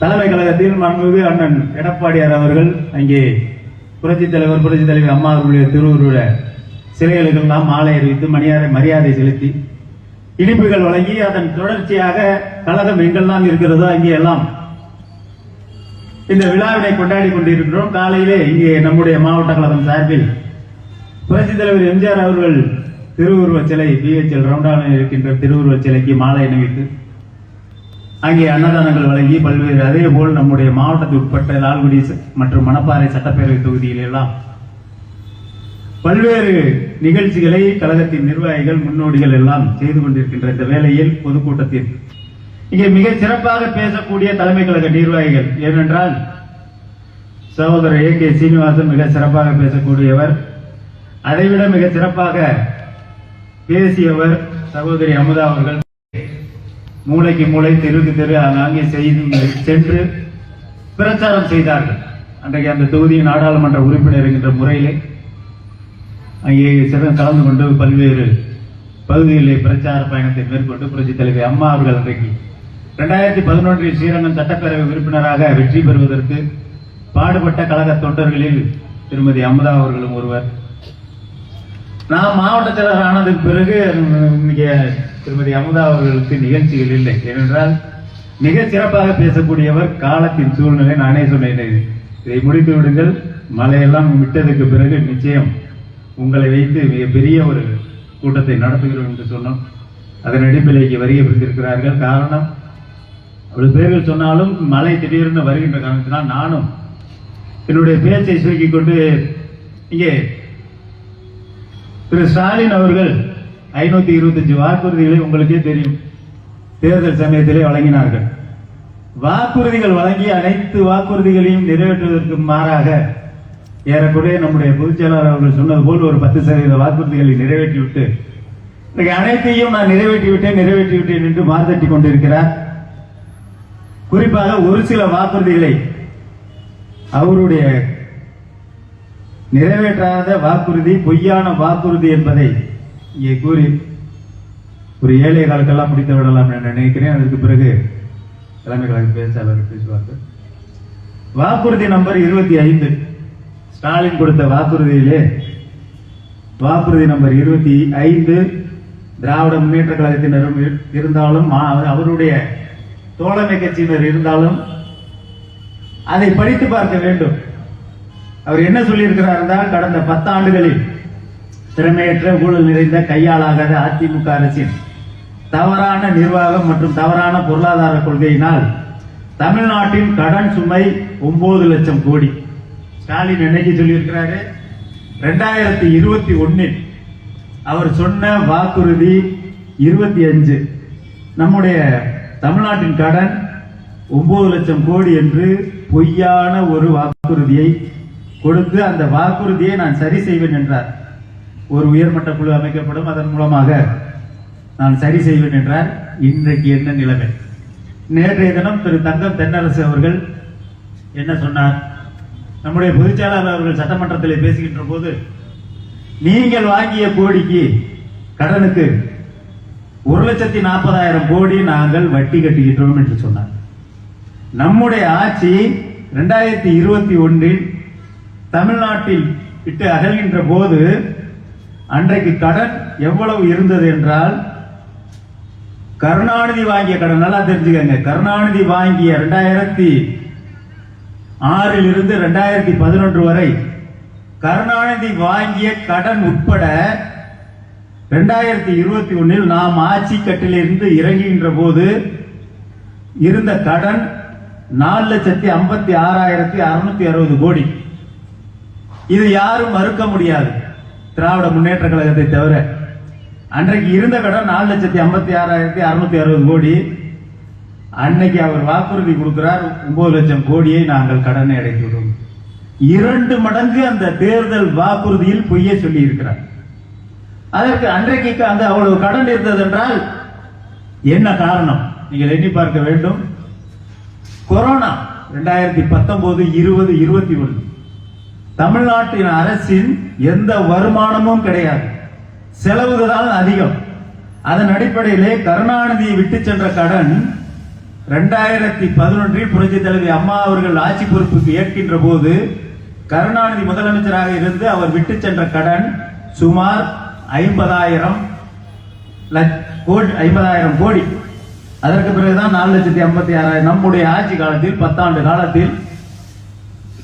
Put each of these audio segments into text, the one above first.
தலைமை கழகத்தில் மாண்புமிகு அண்ணன் எடப்பாடியார் அவர்கள் அங்கே புரட்சி தலைவர் புரட்சி தலைவர் அம்மா அவர்களுடைய திருவுருவ சிலைகளுக்கெல்லாம் மாலை அறிவித்து மணியாரை மரியாதை செலுத்தி இனிப்புகள் வழங்கி அதன் தொடர்ச்சியாக கழகம் எங்கெல்லாம் இருக்கிறதோ அங்கே எல்லாம் இந்த விழாவினை கொண்டாடி கொண்டிருக்கிறோம். காலையிலே இங்கே நம்முடைய மாவட்ட கழகம் சார்பில் புரட்சித் தலைவர் எம்ஜிஆர் அவர்கள் திருவுருவச் சிலை பிஹெச்எல் ரவுண்டானில் இருக்கின்ற திருவுருவச் சிலைக்கு மாலை அணிவித்து அங்கே அன்னதானங்கள் வழங்கி பல்வேறு அதே போல் நம்முடைய மாவட்டத்துக்கு உட்பட்ட லால்குடி மற்றும் மணப்பாறை சட்டப்பேரவை தொகுதியில் எல்லாம் பல்வேறு நிகழ்ச்சிகளை கழகத்தின் நிர்வாகிகள் முன்னோடிகள் எல்லாம் செய்து கொண்டிருக்கின்ற இந்த வேளையில் பொதுக்கூட்டத்தில் இங்கே மிக சிறப்பாக பேசக்கூடிய தலைமை கழக நிர்வாகிகள் ஏனென்றால் சகோதரர் ஏ கே சீனிவாசன் மிக சிறப்பாக பேசக்கூடியவர் அதைவிட மிக சிறப்பாக பேசியவர் சகோதரி அமுதா அவர்கள். மூளைக்கு மூளை தெருவுக்கு தெரு அங்கே செய்து சென்று பிரச்சாரம் செய்தார்கள். அன்றைக்கு அந்த தொகுதியின் நாடாளுமன்ற உறுப்பினர் என்கின்ற முறையிலே அங்கே சிறந்த கலந்து கொண்டு பல்வேறு பகுதிகளிலே பிரச்சார பயணத்தை மேற்கொண்டு புரட்சித் தலைவர் அம்மா அவர்கள் அன்றைக்கு இரண்டாயிரத்தி பதினொன்றில் ஸ்ரீரங்கம் சட்டப்பேரவை உறுப்பினராக வெற்றி பெறுவதற்கு பாடுபட்ட கழக தொண்டர்களில் திருமதி அமுதா அவர்களும் ஒருவர் நான் மாவட்ட செயலர் ஆனதுக்கு பிறகு இன்னைக்கு திருமதி அமுதா அவர்களுக்கு நிகழ்ச்சிகள் இல்லை. ஏனென்றால் மிக சிறப்பாக பேசக்கூடியவர் காலத்தின் சூழ்நிலை நானே சொன்னேன். இதை முடித்து விடுங்கள். மழையெல்லாம் விட்டதுக்கு பிறகு நிச்சயம் உங்களை வைத்து மிகப்பெரிய ஒரு கூட்டத்தை நடத்துகிறோம் என்று சொன்னோம். அதன் அடிப்படையில் இங்கே வருகை பெற்றிருக்கிறார்கள் காரணம் அவ்வளவு பேர்கள் சொன்னாலும் மழை திடீர்னு வருகின்ற காரணத்தினால் நானும் என்னுடைய பேச்சை சுருக்கிக் கொண்டு இங்கே திரு ஸ்டாலின் அவர்கள் ஐநூத்தி இருபத்தஞ்சு வாக்குறுதிகளை உங்களுக்கே தெரியும். தேர்தல் சமயத்திலே வழங்கினார்கள். வாக்குறுதிகள் வழங்கி அனைத்து வாக்குறுதிகளையும் நிறைவேற்றுவதற்கு மாறாக ஏறக்குறைய நம்முடைய பொதுச் செயலாளர் அவர்கள் சொன்னது போல் ஒரு பத்து சதவீத வாக்குறுதிகளை நிறைவேற்றிவிட்டு இன்றைக்கு அனைத்தையும் நான் நிறைவேற்றிவிட்டேன் நிறைவேற்றிவிட்டேன் என்று மார்த்தட்டி கொண்டிருக்கிறார். குறிப்பாக ஒரு சில வாக்குறுதிகளை அவருடைய நிறைவேற்றாத வாக்குறுதி பொய்யான வாக்குறுதி என்பதை இங்கே கூறி ஒரு ஏழை காலக்கெல்லாம் முடித்து விடலாம் நினைக்கிறேன். அதற்கு பிறகு தலைமை கழக பேச்சாளர் பேசுவார்கள். வாக்குறுதி நம்பர் இருபத்தி ஐந்து. ஸ்டாலின் கொடுத்த வாக்குறுதியிலே வாக்குறுதி நம்பர் இருபத்தி ஐந்து திராவிட முன்னேற்ற கழகத்தினரும் இருந்தாலும் மா- அவருடைய தோழமை கட்சியினர் இருந்தாலும் அதை படித்து பார்க்க வேண்டும். அவர் என்ன சொல்லியிருக்கிறார் என்றால் கடந்த பத்தாண்டுகளில் திறமையற்ற ஊழல் நிறைந்த கையாளாகாத அதிமுக அரசின் தவறான நிர்வாகம் மற்றும் தவறான பொருளாதார கொள்கையினால் தமிழ்நாட்டின் கடன் சுமை ஒன்பது லட்சம் கோடி. ஸ்டாலின் என்னைக்கு சொல்லியிருக்கிறாரு? ரெண்டாயிரத்தி இருபத்தி ஒன்னில் அவர் சொன்ன வாக்குறுதி இருபத்தி அஞ்சு. நம்முடைய தமிழ்நாட்டின் கடன் ஒன்பது லட்சம் கோடி என்று பொய்யான ஒரு வாக்குறுதியை கொடுத்து அந்த வாக்குறுதியை நான் சரி செய்வேன் என்றார். ஒரு உயர்மட்ட குழு அமைக்கப்படும். அதன் மூலமாக நான் சரி செய்வேன் என்றார். இன்றைக்கு என்ன நிலைமை? நேற்றைய தினம் திரு தங்கம் தென்னரசு அவர்கள் என்ன சொன்னார்? நம்முடைய பொதுச்செயலாளர் அவர்கள் சட்டமன்றத்தில் பேசுகின்ற போது நீங்கள் வாங்கிய கோடிக்கு கடனுக்கு ஒரு லட்சத்தி நாற்பதாயிரம் கோடி நாங்கள் வட்டி கட்டுகின்றோம் என்று சொன்னார். நம்முடைய ஆட்சி ரெண்டாயிரத்தி இருபத்தி ஒன்றில் தமிழ்நாட்டில் விட்டு அகழ்கின்ற போது அன்றைக்கு கடன் எவ்வளவு இருந்தது என்றால் கருணாநிதி வாங்கிய கடன் நல்லா தெரிஞ்சுக்கங்க. கருணாநிதி வாங்கிய ரெண்டாயிரத்தி ஆறில் இருந்து ரெண்டாயிரத்தி பதினொன்று வரை கருணாநிதி வாங்கிய கடன் உட்பட ரெண்டாயிரத்தி இருபத்தி ஒன்னில் நாம் ஆட்சி கட்டிலிருந்து இறங்குகின்ற போது இருந்த கடன் நாலு லட்சத்தி ஐம்பத்தி ஆறாயிரத்தி அறுநூத்தி அறுபது கோடி. இது யாரும் மறுக்க முடியாது. திராவிட முன்னேற்ற கழகத்தை தவிர. அன்றைக்கு இருந்த கடன் நாலு லட்சத்தி ஐம்பத்தி ஆறாயிரத்தி அறுநூத்தி அறுபது கோடி. அன்னைக்கு அவர் வாக்குறுதி கொடுக்கிறார் ஒன்பது லட்சம் கோடியை நாங்கள் கடனை அடைத்துள்ளோம் இரண்டு மடங்கு அந்த தேர்தல் வாக்குறுதியில் பொய்யை சொல்லி இருக்கிறார் அதற்கு அன்றைக்கு அந்த அவ்வளவு கடன் இருந்தது என்றால் என்ன காரணம்? நீங்கள் எண்ணி பார்க்க வேண்டும். கொரோனா ரெண்டாயிரத்தி பத்தொன்பது இருபது இருபத்தி ஒன்று. தமிழ்நாட்டின் அரசின் எந்த வருமானமும் கிடையாது. செலவுகள் அதிகம். அதன் அடிப்படையிலே கருணாநிதியை விட்டு சென்ற கடன் ரெண்டாயிரத்தி பதினொன்றில் புரட்சி தலைவி அம்மா அவர்கள் ஆட்சி பொறுப்புக்கு ஏற்கின்ற போது கருணாநிதி முதலமைச்சராக இருந்து அவர் விட்டு சென்ற கடன் சுமார் ஐம்பதாயிரம் கோடி ஐம்பதாயிரம் கோடி. அதற்கு பிறகுதான் நாலு லட்சத்தி ஐம்பத்தி ஆறாயிரம். நம்முடைய ஆட்சி காலத்தில் பத்தாண்டு காலத்தில்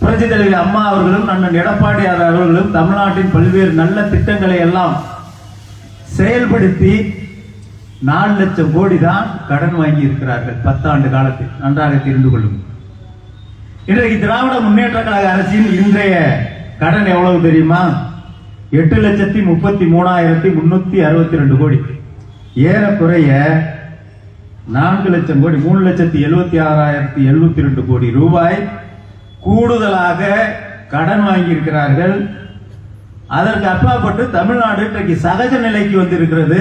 புரட்சி தலைவி அம்மா அவர்களும் அண்ணன் எடப்பாடியார் அவர்களும் தமிழ்நாட்டின் பல்வேறு நல்ல திட்டங்களை எல்லாம் செயல்படுத்தி நாலு லட்சம் கோடி தான் கடன் வாங்கி இருக்கிறார்கள் பத்தாண்டு காலத்தில். நன்றாக தெரிந்து கொள்ளும் இன்றைக்கு திராவிட முன்னேற்ற கழக அரசின் இன்றைய கடன் எவ்வளவு தெரியுமா? எட்டு லட்சத்தி முப்பத்தி மூணாயிரத்தி முன்னூத்தி அறுபத்தி ரெண்டு கோடி. ஏறக்குறைய நான்கு லட்சம் கோடி மூணு லட்சத்தி எழுபத்தி ஆறாயிரத்தி எழுபத்தி ரெண்டு கோடி ரூபாய் கூடுதலாக கடன் வாங்கியிருக்கிறார்கள். அதற்கு அப்பாற்பட்டு தமிழ்நாடு இன்றைக்கு சகஜ நிலைக்கு வந்திருக்கிறது.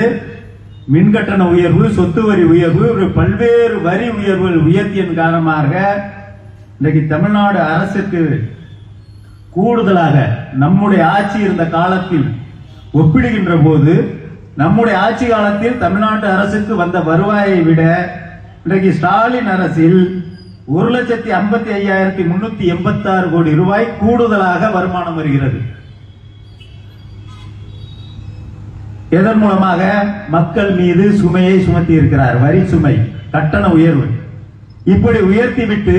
மின்கட்டண உயர்வு சொத்து வரி உயர்வு பல்வேறு வரி உயர்வுகள் உயர்த்தியன் காரணமாக இன்றைக்கு தமிழ்நாடு அரசுக்கு கூடுதலாக நம்முடைய ஆட்சி இருந்த காலத்தில் ஒப்பிடுகின்ற போது நம்முடைய ஆட்சி காலத்தில் தமிழ்நாட்டு அரசுக்கு வந்த வருவாயை விட இன்றைக்கு ஸ்டாலின் அரசில் ஒரு லட்சத்தி ஐம்பத்தி ஐயாயிரத்தி முன்னூத்தி எண்பத்தி ஆறு கோடி ரூபாய் கூடுதலாக வருமானம் வருகிறது. எதன் மூலமாக? மக்கள் மீது சுமையை சுமத்தி இருக்கிறார். வரி சுமை கட்டண உயர்வு. இப்படி உயர்த்தி விட்டு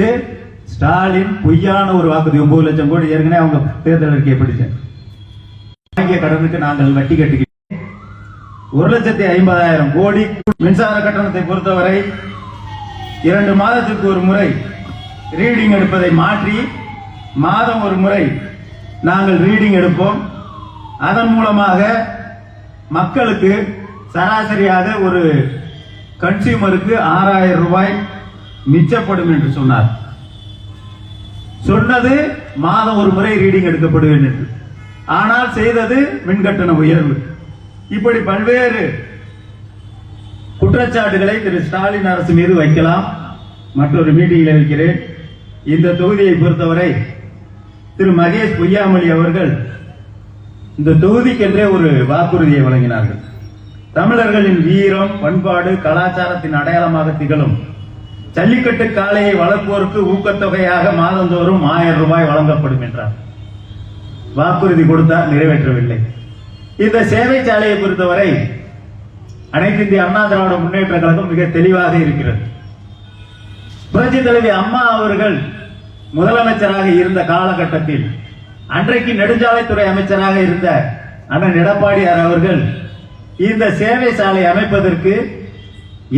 ஸ்டாலின் பொய்யான ஒரு வாக்குறுதி ஒன்பது லட்சம் கோடி. ஏற்கனவே அவங்க தேர்தல் அறிக்கையை படித்தேன். வாங்கிய கடனுக்கு நாங்கள் வட்டி கட்டுகிறோம் ஒரு லட்சத்தி ஐம்பதாயிரம் கோடி மின்சார கட்டணத்தை பொறுத்தவரை இரண்டு மாதத்துக்கு ஒரு முறை ரீடிங் எடுப்பதை மாற்றி மாதம் ஒரு முறை நாங்கள் ரீடிங் எடுப்போம். அதன் மூலமாக மக்களுக்கு சராசரியாக ஒரு கன்சியூமருக்கு ஆறாயிரம் ரூபாய் மிச்சப்படும் என்று சொன்னார். சொன்னது மாதம் ஒரு முறை ரீடிங் எடுக்கப்படும் என்று ஆனால் செய்தது மின்கட்டண உயர்வு. இப்படி பல்வேறு குற்றச்சாட்டுகளை திரு ஸ்டாலின் அரசு மீது வைக்கலாம். மற்றொரு மீட்டிங்கில் வைக்கிறேன் இந்த தொகுதியை பொறுத்தவரை திரு மகேஷ் பொய்யாமொழி அவர்கள் இந்த தொகுதிக்கென்றே ஒரு வாக்குறுதியை வழங்கினார்கள். தமிழர்களின் வீரம் பண்பாடு கலாச்சாரத்தின் அடையாளமாக திகழும். ஜல்லிக்கட்டு காளையை வளர்ப்போருக்கு ஊக்கத்தொகையாக மாதந்தோறும் ஆயிரம் ரூபாய் வழங்கப்படும் என்றார். வாக்குறுதி கொடுத்தார் நிறைவேற்றவில்லை. இந்த சேவை சாலையை பொறுத்தவரை அனைத்து இந்திய அண்ணா திராவிட முன்னேற்ற கழகம் மிக தெளிவாக இருக்கிறது. புரட்சி தலைவி அம்மா அவர்கள் முதலமைச்சராக இருந்த காலகட்டத்தில் அன்றைக்கு நெடுஞ்சாலைத்துறை அமைச்சராக இருந்த அண்ணன் எடப்பாடியார் அவர்கள் இந்த சேவை சாலை அமைப்பதற்கு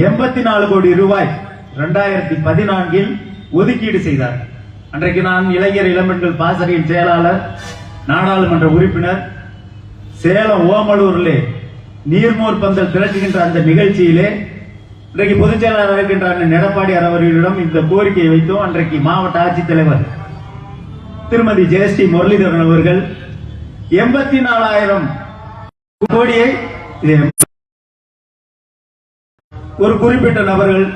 எண்பத்தி நாலு கோடி ரூபாய் இரண்டாயிரத்தி பதினான்கில் ஒதுக்கீடு செய்தார். அன்றைக்கு நான் இளைஞர் இளம்பெண்கள் பாசறையின் செயலாளர் நாடாளுமன்ற உறுப்பினர் சேலம் ஓமலூர்லே நீர்மோர் பந்தல் திரட்டுகின்ற அந்த நிகழ்ச்சியிலே இன்றைக்கு பொதுச் செயலாளர் இருக்கின்ற அண்ணன் எடப்பாடியார் அவர்களிடம் இந்த கோரிக்கையை வைத்தோம். அன்றைக்கு மாவட்ட ஆட்சித்தலைவர் திருமதி ஜெயஸ்ரீ முரளிதரன் அவர்கள் எண்பத்தி நாலாயிரம் கோடியை ஒரு குறிப்பிட்ட நபர்கள்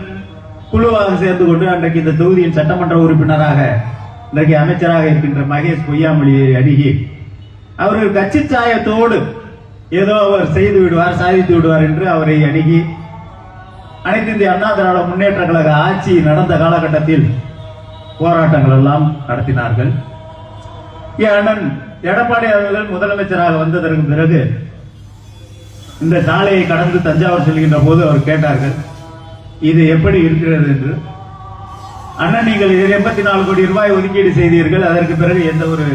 குழுவாக சேர்ந்து கொண்டு அன்றைக்கு இந்த தொகுதியின் சட்டமன்ற உறுப்பினராக இன்றைக்கு அமைச்சராக இருக்கின்ற மகேஷ் பொய்யாமொழியை அணுகி அவர்கள் கட்சி சாயத்தோடு ஏதோ அவர் செய்து விடுவார் சாதித்து விடுவார் என்று அவரை அணுகி அனைத்து இந்திய அண்ணா திராவிட முன்னேற்ற கழக ஆட்சி நடந்த காலகட்டத்தில் போராட்டங்கள் எல்லாம் நடத்தினார்கள். என் அண்ணன் எடப்பாடி அவர்கள் முதலமைச்சராக வந்ததற்கு பிறகு இந்த சாலையை கடந்து தஞ்சாவூர் செல்கின்ற போது அவர் கேட்டார்கள் இது எப்படி இருக்கிறது என்று. அண்ணன் நீங்கள் எண்பத்தி நாலு கோடி ரூபாய் ஒதுக்கீடு செய்தீர்கள் அதற்கு பிறகு எந்த ஒரு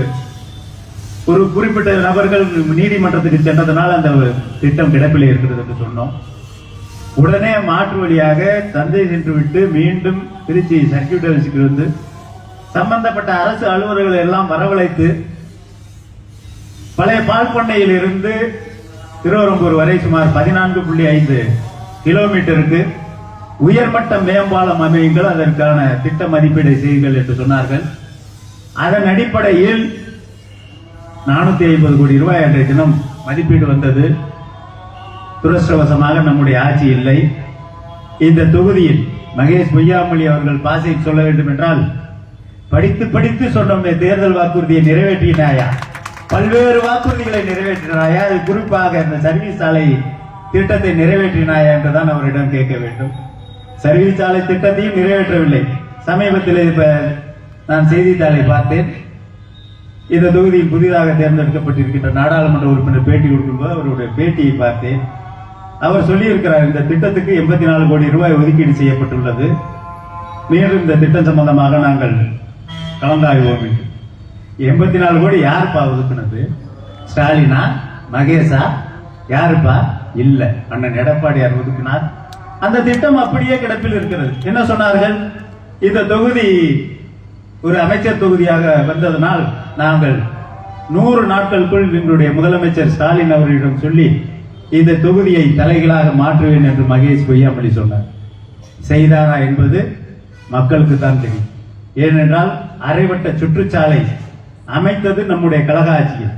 ஒரு குறிப்பிட்ட நபர்கள் நீதிமன்றத்துக்கு சென்றதனால் அந்த திட்டம் கிடப்பில் இருக்கிறது என்று சொன்னோம். உடனே மாற்று வழியாக தந்தை சென்று விட்டு மீண்டும் திருச்சி சர்க்கியூட் ஹவுஸுக்கு வந்து சம்பந்தப்பட்ட அரசு அலுவலர்களை எல்லாம் வரவழைத்து பழைய பால்பண்ணையில் இருந்து திருவரம்பூர் வரை சுமார் பதினான்கு புள்ளி ஐந்து கிலோமீட்டருக்கு உயர்மட்ட மேம்பாலம் அமையுங்கள் அதற்கான திட்ட மதிப்பீடை செய்யுங்கள் என்று சொன்னார்கள். அதன் அடிப்படையில் நானூற்றி ஐம்பது கோடி ரூபாய் அன்றைய தினம் மதிப்பீடு வந்தது. துரஷ்டவசமாக நம்முடைய ஆட்சி இல்லை. இந்த தொகுதியில் மகேஷ் பொய்யாமொழி அவர்கள் பாசை சொல்ல வேண்டும் என்றால் படித்து படித்து சொன்ன தேர்தல் வாக்குறுதியை நிறைவேற்றினாயா? பல்வேறு வாக்குறுதிகளை நிறைவேற்றினாயா? அது குறிப்பாக இந்த சர்வீஸ் சாலை திட்டத்தை நிறைவேற்றினாயா என்றுதான் அவரிடம் கேட்க வேண்டும். சர்வீஸ் சாலை திட்டத்தையும் நிறைவேற்றவில்லை. சமீபத்தில் இப்ப நான் செய்தித்தாளை பார்த்தேன். இந்த தொகுதியில் புதிதாக தேர்ந்தெடுக்கப்பட்டிருக்கின்ற நாடாளுமன்ற உறுப்பினர் பேட்டி கொடுக்கும்போது அவருடைய பேட்டியை பார்த்தேன். அவர் சொல்லியிருக்கிறார் இந்த திட்டத்துக்கு எண்பத்தி நாலு கோடி ரூபாய் ஒதுக்கீடு செய்யப்பட்டுள்ளது. மேலும் இந்த திட்டம் சம்பந்தமாக நாங்கள் கலந்தாய்வோம் என்று. எண்பத்தி நாலு கோடி யாருப்பா ஒதுக்குனது? ஸ்டாலினா? மகேஷா? யாருப்பா? இல்ல. அண்ணன் எடப்பாடியார் ஒதுக்கினார். அந்த திட்டம் அப்படியே கிடப்பில் இருக்கிறது. என்ன சொன்னார்கள்? இந்த தொகுதி ஒரு அமைச்சர் தொகுதியாக வந்ததனால் நாங்கள் நூறு நாட்களுக்குள் எங்களுடைய முதலமைச்சர் ஸ்டாலின் அவர்களிடம் சொல்லி இந்த தொகுதியை தலைகளாக மாற்றுவேன் என்று மகேஷ் பொய்யாமொழி சொன்னார். செய்தாரா என்பது மக்களுக்கு தான் தெரியும். ஏனென்றால் அரைவட்ட சுற்றுச்சாலை அமைத்தது நம்முடைய கழக ஆட்சியில்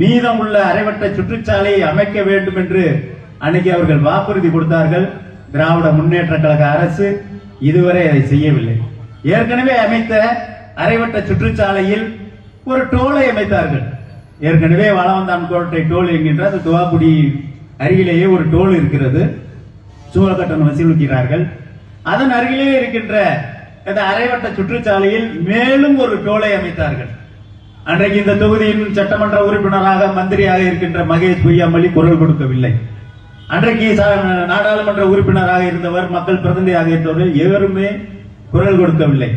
மீதம் உள்ள அரைவட்ட சுற்றுச்சாலையை அமைக்க வேண்டும் என்று அன்னைக்கு அவர்கள் வாக்குறுதி கொடுத்தார்கள். திராவிட முன்னேற்ற கழக அரசு இதுவரை அதை செய்யவில்லை. ஏற்கனவே அமைத்த அரைவட்ட சுற்றுச்சாலையில் ஒரு டோலை அமைத்தார்கள். ஏற்கனவே வளவந்தான் கோட்டை டோல் என்கின்ற அந்த துவாக்குடி அருகிலேயே ஒரு டோல் இருக்கிறது. சூழக்கட்டணம் வசூலிக்கிறார்கள். அதன் அருகிலே இருக்கின்ற இந்த அரைவட்ட சுற்றுச்சாலையில் மேலும் ஒரு டோலை அமைத்தார்கள். அன்றைக்கு இந்த தொகுதியின் சட்டமன்ற உறுப்பினராக மந்திரியாக இருக்கின்ற மகேஷ் பொய்யாமொழி குரல் கொடுக்கவில்லை. அன்றைக்கு நாடாளுமன்ற உறுப்பினராக இருந்தவர் மக்கள் பிரதிநிதியாக இருந்தவர்கள் எவருமே குரல் கொடுக்கவில்லை.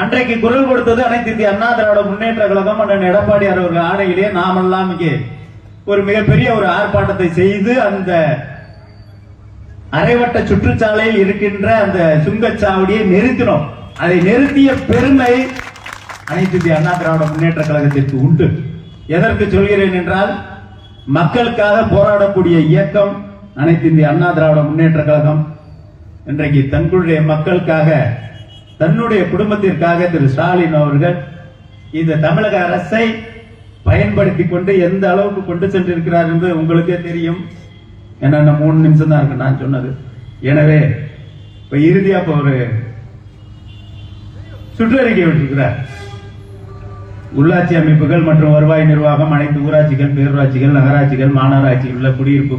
அன்றைக்கு குரல் கொடுத்தது அனைத்து இந்திய அண்ணா திராவிட முன்னேற்ற கழகம் அண்ணன் எடப்பாடியார் அவர்கள் ஆணையிலே நாமெல்லாம் இங்கே ஒரு மிகப்பெரிய ஒரு ஆர்ப்பாட்டத்தை செய்து அந்த அரைவட்ட சுற்றுச்சாலையில் இருக்கின்ற அந்த சுங்கச்சாவடியை நிறுத்தினோம். அதை நிறுத்திய பெருமை அனைத்து இந்திய அண்ணா திராவிட முன்னேற்ற கழகத்திற்கு உண்டு. எதற்கு சொல்கிறேன் என்றால் மக்களுக்காக போராடக்கூடிய இயக்கம் அனைத்து இந்திய அண்ணா திராவிட முன்னேற்ற கழகம். இன்றைக்கு தங்களுடைய மக்களுக்காக தன்னுடைய குடும்பத்திற்காக திரு ஸ்டாலின் அவர்கள் இந்த தமிழக அரசை பயன்படுத்தி கொண்டு எந்த அளவுக்கு கொண்டு சென்றிருக்கிறார் என்று உங்களுக்கே தெரியும். ஏன்னா மூணு நிமிஷம் தான் இருக்கு நான் சொன்னது. எனவே இப்ப இறுதியா இப்ப ஒரு சுற்றறிக்கை விட்டிருக்கிறார். உள்ளாட்சி அமைப்புகள் மற்றும் வருவாய் நிர்வாகம் அனைத்து ஊராட்சிகள் பேரூராட்சிகள் நகராட்சிகள் மாநகராட்சியில் உள்ள குடியிருப்பு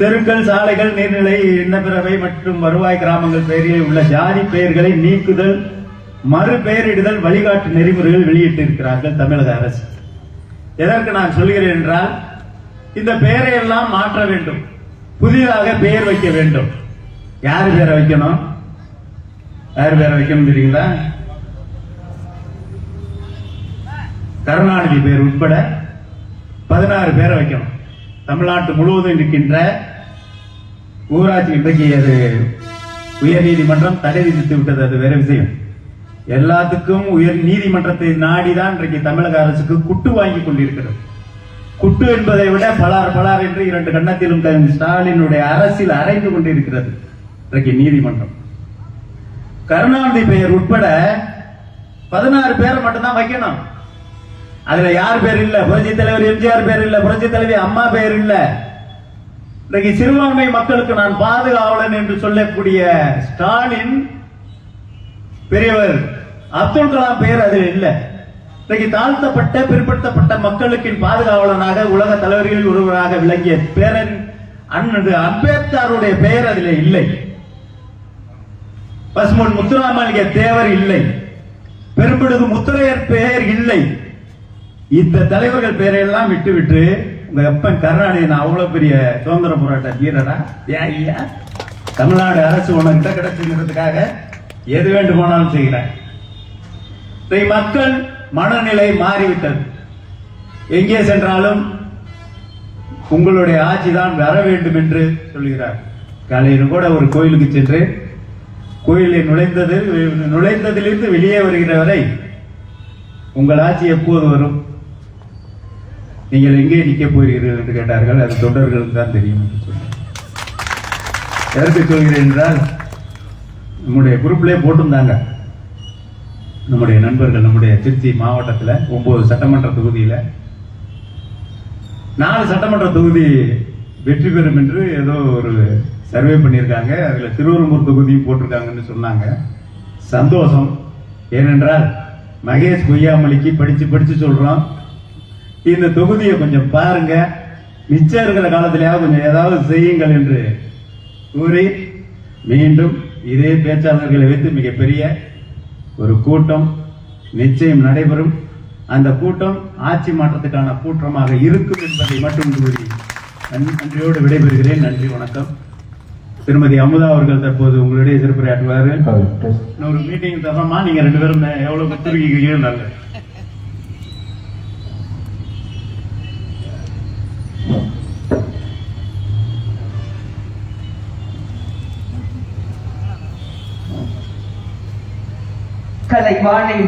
தெருக்கள் சாலைகள் நீர்நிலை இன்னப்பிறவை மற்றும் வருவாய் கிராமங்கள் பெயரில் உள்ள ஜாதி பெயர்களை நீக்குதல் மறுபெயரிடுதல் வழிகாட்டு நெறிமுறைகள் வெளியிட்டிருக்கிறார்கள் தமிழக அரசு. எதற்கு நான் சொல்கிறேன் என்றால் இந்த பெயரை எல்லாம் மாற்ற வேண்டும். புதிதாக பெயர் வைக்க வேண்டும். யார் பேரை வைக்கணும்? யார் பேரை வைக்கணும் தெரியுங்களா? கருணாநிதி பேர் உட்பட பதினாறு பேரை வைக்கணும். தமிழ்நாட்டு முழுவதும் இருக்கின்ற ஊராட்சி இன்றைக்கு அது உயர் நீதிமன்றம் தடை விதித்து விட்டது. அது வேற விஷயம். எல்லாத்துக்கும் உயர் நீதிமன்றத்தை நாடிதான் இன்றைக்கு தமிழக அரசுக்கு குட்டு வாங்கி கொண்டிருக்கிறது. குட்டு என்பதை விட பலார் பலார் என்று இரண்டு கண்ணத்திலும் ஸ்டாலினுடைய அரசில் அரைந்து கொண்டிருக்கிறது இன்றைக்கு நீதிமன்றம். கருணாநிதி பெயர் உட்பட பதினாறு பேரை மட்டும்தான் வைக்கணும். அதுல யார் பேர் இல்ல? புரட்சி தலைவர் எம்ஜிஆர் பேர் இல்ல புரட்சி தலைவி அம்மா பேர் இல்லை. இன்னைக்கு சிறுபான்மை மக்களுக்கு நான் பாதுகாவலன் என்று சொல்லக்கூடிய ஸ்டாலின் பெரியவர் அப்துல் கலாம் பெயர் அதில் இல்லை. இன்னைக்கு தாழ்த்தப்பட்ட பிற்படுத்தப்பட்ட மக்களுக்கு பாதுகாவலனாக உலக தலைவர்களில் ஒருவராக விளங்கிய பேரன் அண்ணன் அம்பேத்கருடைய பெயர் அதில் இல்லை. பசுமன் முத்துராமலிங்க தேவர் இல்லை. பெரும்பிடுகு முத்துரையர் பெயர் இல்லை. இந்த தலைவர்கள் பெயரையெல்லாம் விட்டு இந்த எப்பன் கருணாநிதி நான் அவ்வளோ பெரிய சுதந்திர போராட்ட வீரரா ஏன் ஐயா? தமிழ்நாடு அரசு உனக்கிட்ட கிடைச்சுங்கிறதுக்காக எது வேண்டுமானாலும் செய்கிறார் இதை மக்கள் மனநிலை மாறிவிட்டது. எங்கே சென்றாலும் உங்களுடைய ஆட்சி தான் வர வேண்டும் என்று சொல்கிறார். காலையில் கூட ஒரு கோயிலுக்கு சென்று கோயிலில் நுழைந்தது நுழைந்ததிலிருந்து வெளியே வருகிற வரை உங்கள் ஆட்சி எப்போது வரும்? நீங்கள் எங்கே நிற்க போகிறீர்கள் என்று கேட்டார்கள். அது தொண்டர்களுக்கு தான் தெரியும் என்று சொன்னார். எதற்கு சொல்கிறேன் என்றால் நம்முடைய குரூப்லேயே போட்டிருந்தாங்க நம்முடைய நண்பர்கள் நம்முடைய திருச்சி மாவட்டத்தில் ஒன்பது சட்டமன்ற தொகுதியில நாலு சட்டமன்ற தொகுதி வெற்றி பெறும் என்று ஏதோ ஒரு சர்வே பண்ணியிருக்காங்க. அதுல திருவரம்பூர் தொகுதியும் போட்டிருக்காங்கன்னு சொன்னாங்க. சந்தோஷம். ஏனென்றால் மகேஷ் பொய்யாமலிக்கு படிச்சு படிச்சு சொல்றோம். இந்த தொகுதியை கொஞ்சம் பாருங்க. மிச்சம் இருக்கிற காலத்திலேயாவது கொஞ்சம் ஏதாவது செய்யுங்கள் என்று கூறி மீண்டும் இதே பேச்சாளர்களை வைத்து மிகப்பெரிய ஒரு கூட்டம் நிச்சயம் நடைபெறும். அந்த கூட்டம் ஆட்சி மாற்றத்துக்கான கூட்டமாக இருக்கும் என்பதை மட்டும் கூறி நன்- நன்றியோடு விடைபெறுகிறேன். நன்றி வணக்கம். திருமதி அமுதா அவர்கள் தற்போது உங்களுடைய சிறப்புரையாற்றுவார்கள் இன்னொரு மீட்டிங் தரமா நீங்க ரெண்டு பேரும் எவ்வளவு குத்துருக்கீங்க நல்ல கலைவாணி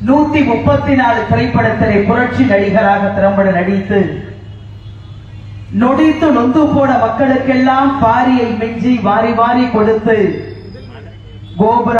நூத்தி முப்பத்தி நாலு திரைப்படத்திலே புரட்சி நடிகராக திறம்பட நடித்து நொடித்து நொந்து போன மக்களுக்கெல்லாம் பாரியை மிஞ்சி வாரி வாரி கொடுத்து கோபுரம்